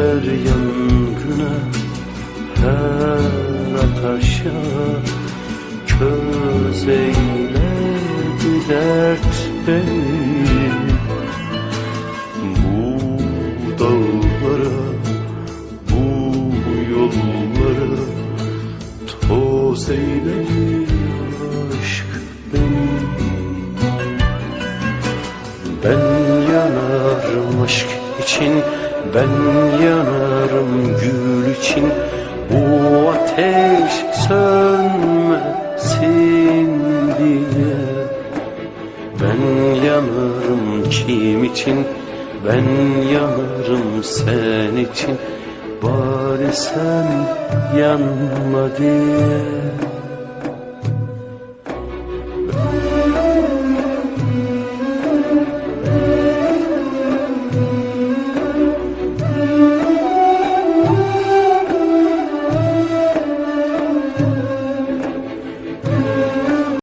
Her yangına, her ateşe Köz eyledi dert beni Bu dağlara, bu yollara Toz eyledi aşk beni. Ben yanarım aşk için Ben yanarım gül için Bu ateş sönmesin diye. Ben yanarım kim için Ben yanarım sen için Bari sen yanma diye